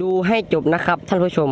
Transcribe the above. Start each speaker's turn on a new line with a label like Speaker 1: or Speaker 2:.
Speaker 1: ดูให้จบนะครับท่านผู้ชม